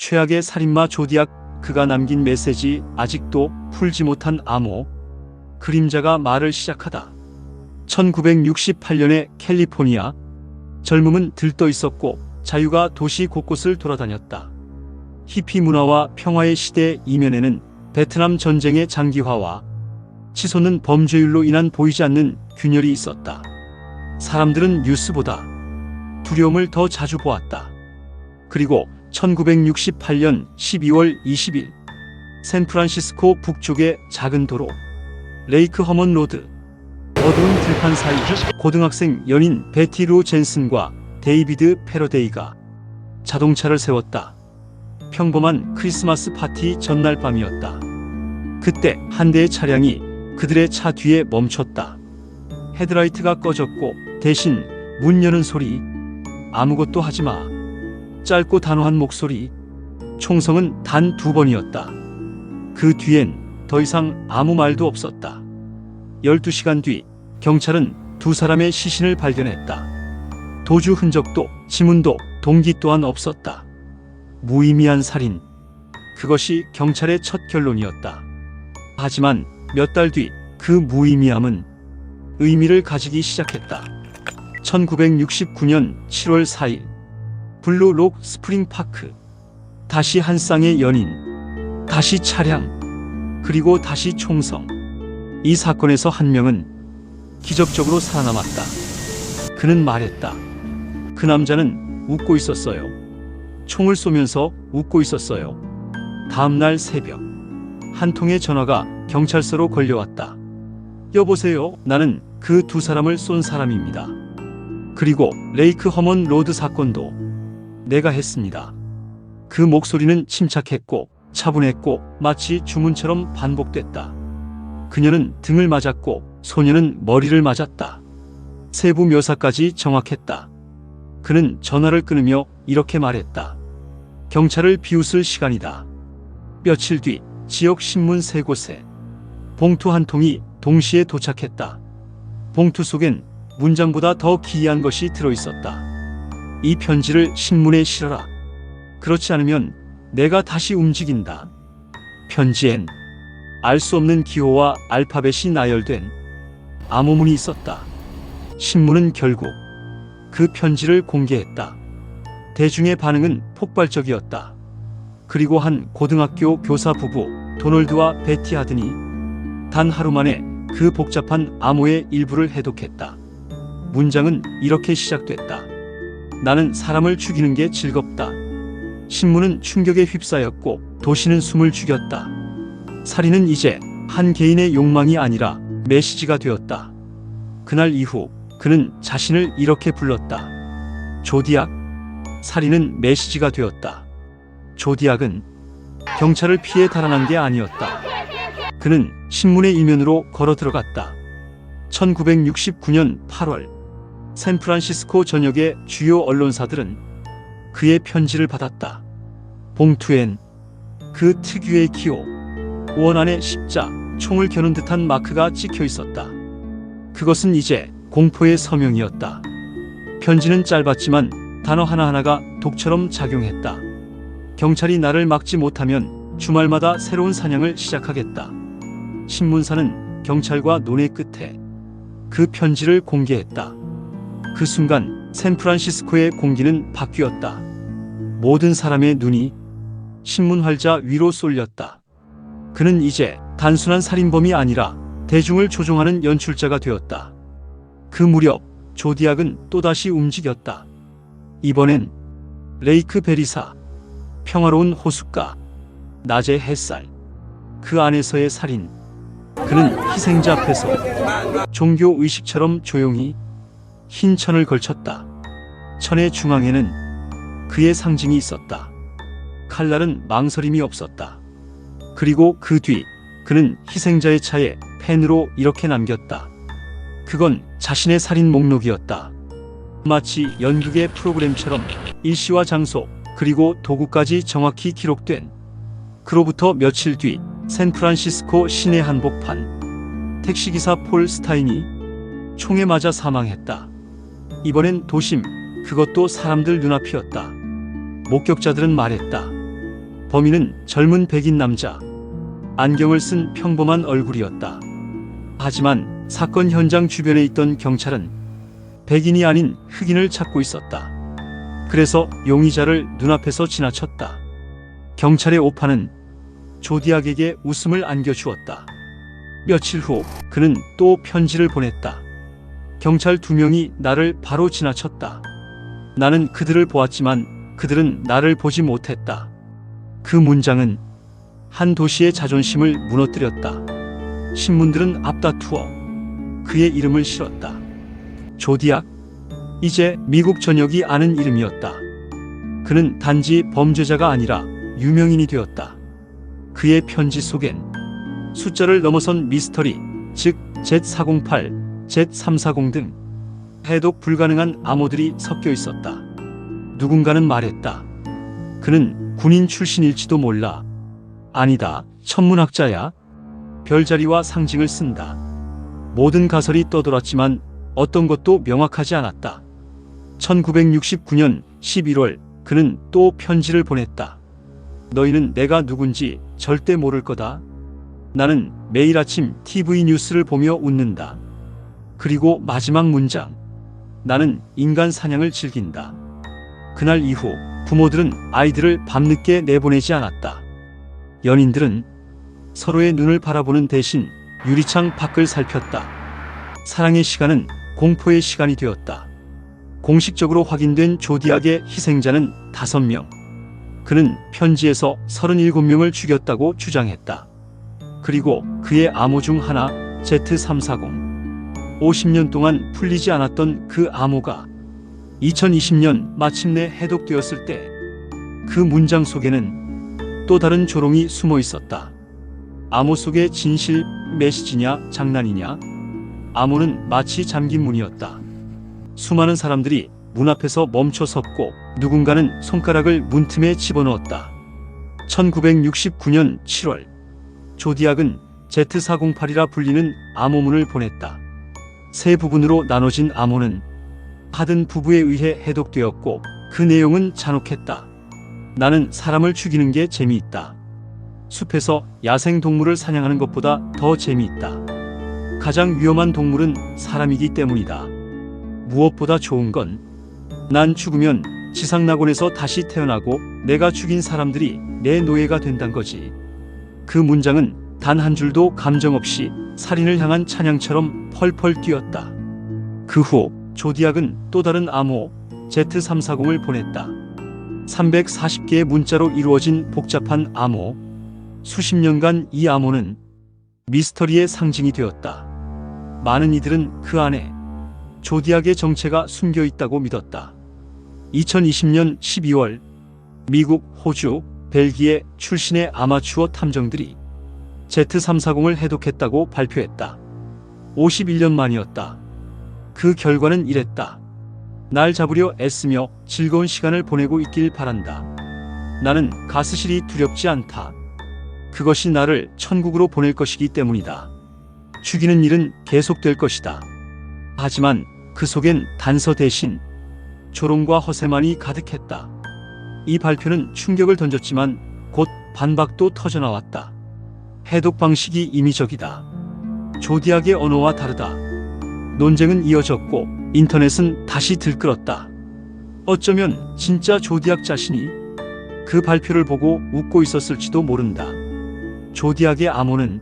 최악의 살인마 조디악 그가 남긴 메시지 아직도 풀지 못한 암호 그림자가 말을 시작하다. 1968년의 캘리포니아 젊음은 들떠 있었고 자유가 도시 곳곳을 돌아다녔다. 히피 문화와 평화의 시대 이면에는 베트남 전쟁의 장기화와 치솟는 범죄율로 인한 보이지 않는 균열이 있었다. 사람들은 뉴스보다 두려움을 더 자주 보았다. 그리고 1968년 12월 20일 샌프란시스코 북쪽의 작은 도로 레이크 허먼 로드 어두운 들판 사이 고등학생 연인 베티 루 젠슨과 데이비드 패러데이가 자동차를 세웠다. 평범한 크리스마스 파티 전날 밤이었다. 그때 한 대의 차량이 그들의 차 뒤에 멈췄다. 헤드라이트가 꺼졌고 대신 문 여는 소리, 아무것도 하지 마. 짧고 단호한 목소리, 총성은 단 두 번이었다. 그 뒤엔 더 이상 아무 말도 없었다. 12시간 뒤 경찰은 두 사람의 시신을 발견했다. 도주 흔적도 지문도 동기 또한 없었다. 무의미한 살인. 그것이 경찰의 첫 결론이었다. 하지만 몇 달 뒤 그 무의미함은 의미를 가지기 시작했다. 1969년 7월 4일 블루 록 스프링 파크 다시 한 쌍의 연인 다시 차량 그리고 다시 총성 이 사건에서 한 명은 기적적으로 살아남았다. 그는 말했다. 그 남자는 웃고 있었어요. 총을 쏘면서 웃고 있었어요. 다음 날 새벽 한 통의 전화가 경찰서로 걸려왔다. 여보세요. 나는 그 두 사람을 쏜 사람입니다. 그리고 레이크 허먼 로드 사건도 내가 했습니다. 그 목소리는 침착했고 차분했고 마치 주문처럼 반복됐다. 그녀는 등을 맞았고 소녀는 머리를 맞았다. 세부 묘사까지 정확했다. 그는 전화를 끊으며 이렇게 말했다. 경찰을 비웃을 시간이다. 며칠 뒤 지역 신문 세 곳에 봉투 한 통이 동시에 도착했다. 봉투 속엔 문장보다 더 기이한 것이 들어있었다. 이 편지를 신문에 실어라. 그렇지 않으면 내가 다시 움직인다. 편지엔 알 수 없는 기호와 알파벳이 나열된 암호문이 있었다. 신문은 결국 그 편지를 공개했다. 대중의 반응은 폭발적이었다. 그리고 한 고등학교 교사 부부 도널드와 베티 하든이 단 하루 만에 그 복잡한 암호의 일부를 해독했다. 문장은 이렇게 시작됐다. 나는 사람을 죽이는 게 즐겁다. 신문은 충격에 휩싸였고 도시는 숨을 죽였다. 살인은 이제 한 개인의 욕망이 아니라 메시지가 되었다. 그날 이후 그는 자신을 이렇게 불렀다. 조디악. 살인은 메시지가 되었다. 조디악은 경찰을 피해 달아난 게 아니었다. 그는 신문의 이면으로 걸어 들어갔다. 1969년 8월 샌프란시스코 전역의 주요 언론사들은 그의 편지를 받았다. 봉투엔 그 특유의 기호, 원 안에 십자, 총을 겨눈 듯한 마크가 찍혀 있었다. 그것은 이제 공포의 서명이었다. 편지는 짧았지만 단어 하나하나가 독처럼 작용했다. 경찰이 나를 막지 못하면 주말마다 새로운 사냥을 시작하겠다. 신문사는 경찰과 논의 끝에 그 편지를 공개했다. 그 순간 샌프란시스코의 공기는 바뀌었다. 모든 사람의 눈이 신문 활자 위로 쏠렸다. 그는 이제 단순한 살인범이 아니라 대중을 조종하는 연출자가 되었다. 그 무렵 조디악은 또다시 움직였다. 이번엔 레이크 베리사, 평화로운 호숫가, 낮의 햇살, 그 안에서의 살인. 그는 희생자 앞에서 종교 의식처럼 조용히 흰 천을 걸쳤다. 천의 중앙에는 그의 상징이 있었다. 칼날은 망설임이 없었다. 그리고 그 뒤 그는 희생자의 차에 펜으로 이렇게 남겼다. 그건 자신의 살인 목록이었다. 마치 연극의 프로그램처럼 일시와 장소 그리고 도구까지 정확히 기록된 그로부터 며칠 뒤 샌프란시스코 시내 한복판 택시기사 폴 스타인이 총에 맞아 사망했다. 이번엔 도심 그것도 사람들 눈앞이었다. 목격자들은 말했다. 범인은 젊은 백인 남자. 안경을 쓴 평범한 얼굴이었다. 하지만 사건 현장 주변에 있던 경찰은 백인이 아닌 흑인을 찾고 있었다. 그래서 용의자를 눈앞에서 지나쳤다. 경찰의 오파는 조디악에게 웃음을 안겨주었다. 며칠 후 그는 또 편지를 보냈다. 경찰 두 명이 나를 바로 지나쳤다. 나는 그들을 보았지만 그들은 나를 보지 못했다. 그 문장은 한 도시의 자존심을 무너뜨렸다. 신문들은 앞다투어 그의 이름을 실었다. 조디악? 이제 미국 전역이 아는 이름이었다. 그는 단지 범죄자가 아니라 유명인이 되었다. 그의 편지 속엔 숫자를 넘어선 미스터리, 즉 Z408, Z340 등 해독 불가능한 암호들이 섞여 있었다. 누군가는 말했다. 그는 군인 출신일지도 몰라. 아니다. 천문학자야. 별자리와 상징을 쓴다. 모든 가설이 떠돌았지만 어떤 것도 명확하지 않았다. 1969년 11월 그는 또 편지를 보냈다. 너희는 내가 누군지 절대 모를 거다. 나는 매일 아침 TV 뉴스를 보며 웃는다. 그리고 마지막 문장. 나는 인간 사냥을 즐긴다. 그날 이후 부모들은 아이들을 밤늦게 내보내지 않았다. 연인들은 서로의 눈을 바라보는 대신 유리창 밖을 살폈다. 사랑의 시간은 공포의 시간이 되었다. 공식적으로 확인된 조디악의 희생자는 5명. 그는 편지에서 37명을 죽였다고 주장했다. 그리고 그의 암호 중 하나 Z340. 50년 동안 풀리지 않았던 그 암호가 2020년 마침내 해독되었을 때 그 문장 속에는 또 다른 조롱이 숨어 있었다. 암호 속의 진실 메시지냐 장난이냐? 암호는 마치 잠긴 문이었다. 수많은 사람들이 문 앞에서 멈춰 섰고 누군가는 손가락을 문틈에 집어넣었다. 1969년 7월 조디악은 Z408이라 불리는 암호문을 보냈다. 세 부분으로 나눠진 암호는 하든 부부에 의해 해독되었고 그 내용은 잔혹했다. 나는 사람을 죽이는 게 재미있다. 숲에서 야생 동물을 사냥하는 것보다 더 재미있다. 가장 위험한 동물은 사람이기 때문이다. 무엇보다 좋은 건 난 죽으면 지상 낙원에서 다시 태어나고 내가 죽인 사람들이 내 노예가 된단 거지. 그 문장은 단 한 줄도 감정 없이 살인을 향한 찬양처럼 펄펄 뛰었다. 그 후 조디악은 또 다른 암호 Z340을 보냈다. 340개의 문자로 이루어진 복잡한 암호. 수십 년간 이 암호는 미스터리의 상징이 되었다. 많은 이들은 그 안에 조디악의 정체가 숨겨 있다고 믿었다. 2020년 12월 미국, 호주, 벨기에 출신의 아마추어 탐정들이 Z340을 해독했다고 발표했다. 51년 만이었다. 그 결과는 이랬다. 날 잡으려 애쓰며 즐거운 시간을 보내고 있길 바란다. 나는 가스실이 두렵지 않다. 그것이 나를 천국으로 보낼 것이기 때문이다. 죽이는 일은 계속될 것이다. 하지만 그 속엔 단서 대신 조롱과 허세만이 가득했다. 이 발표는 충격을 던졌지만 곧 반박도 터져나왔다. 해독 방식이 이미적이다. 조디악의 언어와 다르다. 논쟁은 이어졌고 인터넷은 다시 들끓었다. 어쩌면 진짜 조디악 자신이 그 발표를 보고 웃고 있었을지도 모른다. 조디악의 암호는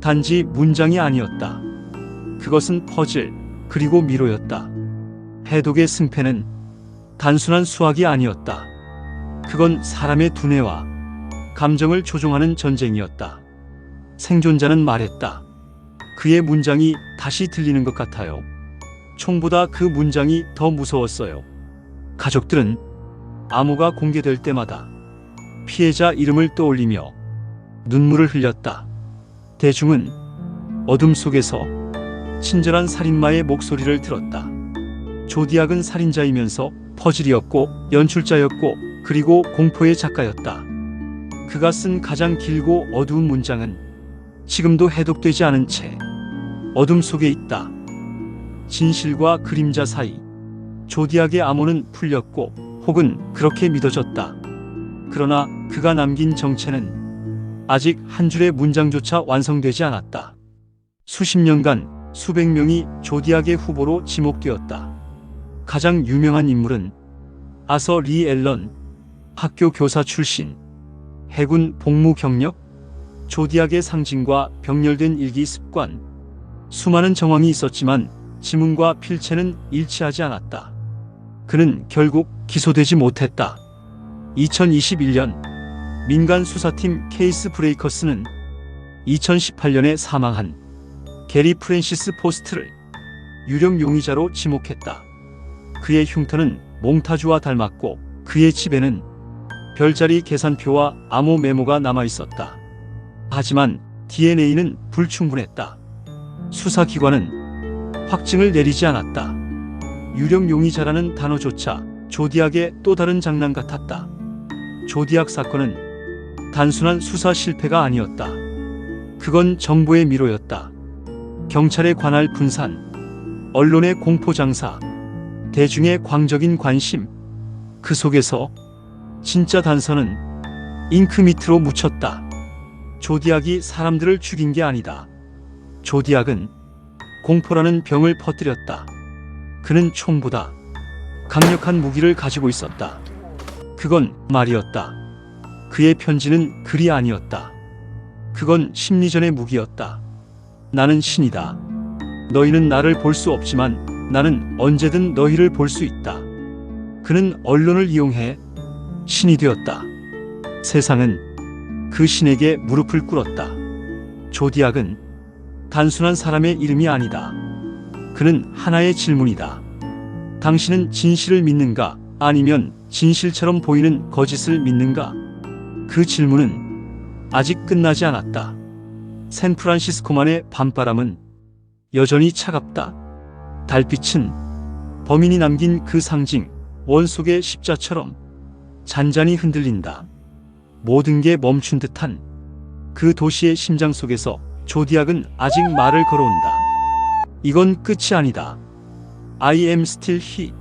단지 문장이 아니었다. 그것은 퍼즐, 그리고 미로였다. 해독의 승패는 단순한 수학이 아니었다. 그건 사람의 두뇌와 감정을 조종하는 전쟁이었다. 생존자는 말했다. 그의 문장이 다시 들리는 것 같아요. 총보다 그 문장이 더 무서웠어요. 가족들은 암호가 공개될 때마다 피해자 이름을 떠올리며 눈물을 흘렸다. 대중은 어둠 속에서 친절한 살인마의 목소리를 들었다. 조디악은 살인자이면서 퍼즐이었고 연출자였고 그리고 공포의 작가였다. 그가 쓴 가장 길고 어두운 문장은 지금도 해독되지 않은 채 어둠 속에 있다. 진실과 그림자 사이 조디악의 암호는 풀렸고 혹은 그렇게 믿어졌다. 그러나 그가 남긴 정체는 아직 한 줄의 문장조차 완성되지 않았다. 수십 년간 수백 명이 조디악의 후보로 지목되었다. 가장 유명한 인물은 아서 리 앨런, 학교 교사 출신, 해군 복무 경력, 조디악의 상징과 병렬된 일기 습관, 수많은 정황이 있었지만 지문과 필체는 일치하지 않았다. 그는 결국 기소되지 못했다. 2021년 민간 수사팀 케이스 브레이커스는 2018년에 사망한 게리 프랜시스 포스트를 유령 용의자로 지목했다. 그의 흉터는 몽타주와 닮았고 그의 집에는 별자리 계산표와 암호 메모가 남아 있었다. 하지만 DNA는 불충분했다. 수사기관은 확증을 내리지 않았다. 유령 용의자라는 단어조차 조디악의 또 다른 장난 같았다. 조디악 사건은 단순한 수사 실패가 아니었다. 그건 정보의 미로였다. 경찰의 관할 분산, 언론의 공포 장사, 대중의 광적인 관심. 그 속에서 진짜 단서는 잉크 밑으로 묻혔다. 조디악이 사람들을 죽인 게 아니다. 조디악은 공포라는 병을 퍼뜨렸다. 그는 총보다 강력한 무기를 가지고 있었다. 그건 말이었다. 그의 편지는 글이 아니었다. 그건 심리전의 무기였다. 나는 신이다. 너희는 나를 볼 수 없지만 나는 언제든 너희를 볼 수 있다. 그는 언론을 이용해 신이 되었다. 세상은 그 신에게 무릎을 꿇었다. 조디악은 단순한 사람의 이름이 아니다. 그는 하나의 질문이다. 당신은 진실을 믿는가? 아니면 진실처럼 보이는 거짓을 믿는가? 그 질문은 아직 끝나지 않았다. 샌프란시스코만의 밤바람은 여전히 차갑다. 달빛은 범인이 남긴 그 상징, 원 속의 십자처럼 잔잔히 흔들린다. 모든 게 멈춘 듯한 그 도시의 심장 속에서 조디악은 아직 말을 걸어온다. 이건 끝이 아니다. I am still he.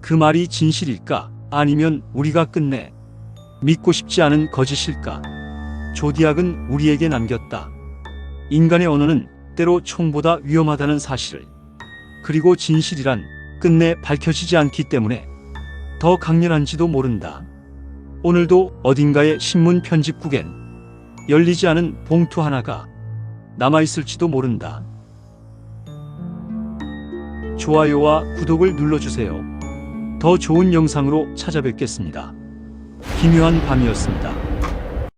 그 말이 진실일까? 아니면 우리가 끝내 믿고 싶지 않은 거짓일까? 조디악은 우리에게 남겼다. 인간의 언어는 때로 총보다 위험하다는 사실을. 그리고 진실이란 끝내 밝혀지지 않기 때문에 더 강렬한지도 모른다. 오늘도 어딘가의 신문 편집국엔 열리지 않은 봉투 하나가 남아있을지도 모른다. 좋아요와 구독을 눌러주세요. 더 좋은 영상으로 찾아뵙겠습니다. 기묘한 밤이었습니다.